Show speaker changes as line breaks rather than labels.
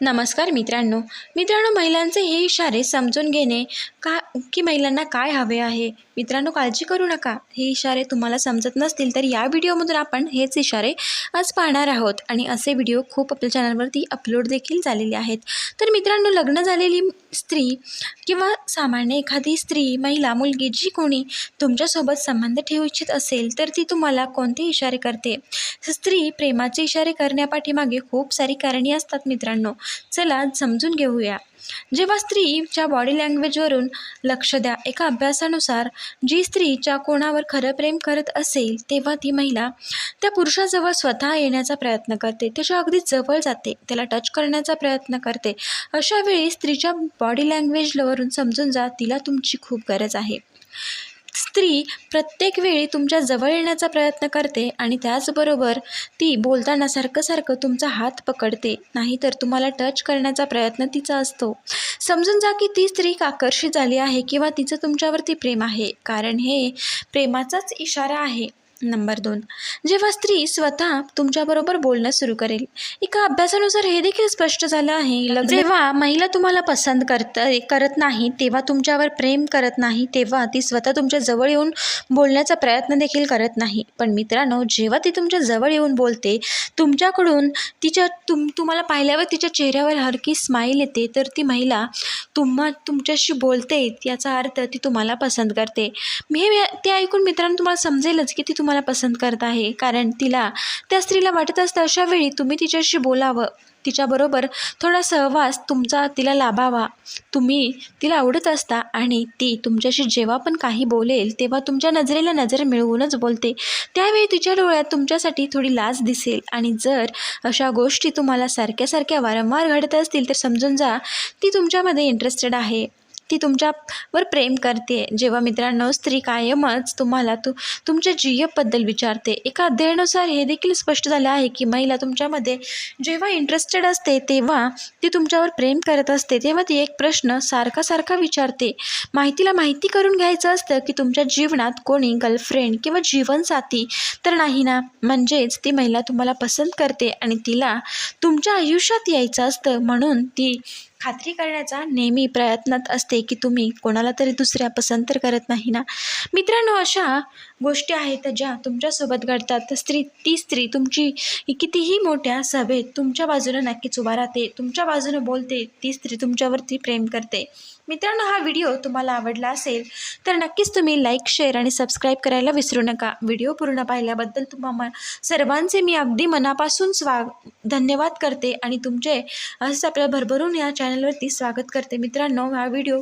नमस्कार मित्रांनो. मित्रांनो महिलांचे हे इशारे समजून घेणे का की महिलांना काय हवे आहे? मित्रांनो काळजी करू नका. हे इशारे तुम्हाला समजत नसतील तर या व्हिडिओमधून आपण हेच इशारे आज पाहणार आहोत. आणि असे व्हिडिओ खूप आपल्या चॅनलवरती अपलोड देखील झालेले आहेत. तर मित्रांनो लग्न झालेली स्त्री किंवा सामान्य एखादी स्त्री महिला मुलगी जी कोणी तुमच्यासोबत संबंध ठेवू इच्छित असेल तर ती तुम्हाला कोणते इशारे करते? स्त्री प्रेमाचे इशारे करण्यापाठीमागे खूप सारी कारणे असतात मित्रांनो. चला समजून घेऊया. जेव्हा स्त्रीच्या बॉडी लँग्वेजवरून लक्ष द्या एका अभ्यासानुसार जी स्त्रीच्या कोणावर खरं प्रेम करत असेल तेव्हा ती महिला त्या पुरुषाजवळ स्वतः येण्याचा प्रयत्न करते. त्याच्या अगदी जवळ जाते. त्याला टच करण्याचा प्रयत्न करते. अशा वेळी स्त्रीच्या बॉडी लँग्वेजवरून समजून जा तिला तुमची खूप गरज आहे. स्त्री प्रत्येक वेळी तुमच्या जवळ येण्याचा प्रयत्न करते आणि त्याचबरोबर ती बोलताना सारखं सारखं तुमचा हात पकडते नाहीतर तुम्हाला टच करण्याचा प्रयत्न तिचा असतो. समजून जा की ती स्त्री आकर्षित झाली आहे किंवा तिचं तुमच्यावरती प्रेम आहे कारण हे प्रेमाचाच इशारा आहे. नंबर दोन. जेव्हा स्त्री स्वतः तुमच्याबरोबर बोलणं सुरू करेल. एका अभ्यासानुसार हे देखील स्पष्ट झालं आहे. जेव्हा महिला तुम्हाला पसंत करत करत नाही तेव्हा तुमच्यावर प्रेम करत नाही तेव्हा ती स्वतः तुमच्या जवळ येऊन बोलण्याचा प्रयत्न देखील करत नाही. पण मित्रांनो जेव्हा ती तुमच्या जवळ येऊन बोलते तुमच्याकडून तिच्या तुम तुम्हाला पाहिल्यावर तिच्या चेहऱ्यावर हरकी स्माईल येते. तर ती महिला तुम्हा तुमच्याशी बोलते याचा अर्थ ती तुम्हाला पसंत करते. मी हे ते ऐकून मित्रांनो तुम्हाला समजेलच की ती तुम्हाला पसंत करत आहे. कारण तिला त्या स्त्रीला वाटत असतं अशा वेळी तुम्ही तिच्याशी बोलावं. तिच्याबरोबर थोडा सहवास तुमचा तिला लाभावा. तुम्ही तिला आवडत असता आणि ती तुमच्याशी जेव्हा पण काही बोलेल तेव्हा तुमच्या नजरेला नजर मिळवूनच बोलते. त्यावेळी तिच्या डोळ्यात तुमच्यासाठी थोडी लाज दिसेल आणि जर अशा गोष्टी तुम्हाला सारख्या सारख्या वारंवार घडत असतील तर समजून जा ती तुमच्यामध्ये इंटरेस्टेड आहे. ती तुमच्यावर प्रेम करते. जेव्हा मित्रांनो स्त्री कायमच तुम्हाला तु तुमच्या जीएफबद्दल विचारते. एका अध्ययनानुसार हे देखील स्पष्ट झालं आहे की महिला तुमच्यामध्ये जेव्हा इंटरेस्टेड असते तेव्हा ती तुमच्यावर प्रेम करत असते. तेव्हा ती एक प्रश्न सारखा सारखा विचारते. माहितीला माहिती करून घ्यायचं असतं की तुमच्या जीवनात कोणी गर्लफ्रेंड किंवा जीवनसाथी तर नाही ना? म्हणजेच ती महिला तुम्हाला पसंत करते आणि तिला तुमच्या आयुष्यात यायचं असतं म्हणून ती खात्री करण्याचा नेहमी प्रयत्नात असते की तुम्ही कोणाला तरी दुसऱ्या पसंत तर करत नाही ना? मित्रांनो अशा गोष्टी आहेत ज्या तुमच्यासोबत घडतात. तर स्त्री ती स्त्री तुमची कितीही मोठ्या सभेत तुमच्या बाजूने नक्कीच उभा राहते तुमच्या बाजूने बोलते ती स्त्री तुमच्यावरती प्रेम करते. मित्रांनो हा व्हिडिओ तुम्हाला आवडला असेल तर नक्कीच तुम्ही लाईक शेअर आणि सबस्क्राईब करायला विसरू नका. व्हिडिओ पूर्ण पाहिल्याबद्दल तुम्हा सर्वांचे मी अगदी मनापासून स्वा धन्यवाद करते आणि तुमचे असंच आपल्याला भरभरून या चॅनलवरती स्वागत करते मित्रांनो. हा व्हिडिओ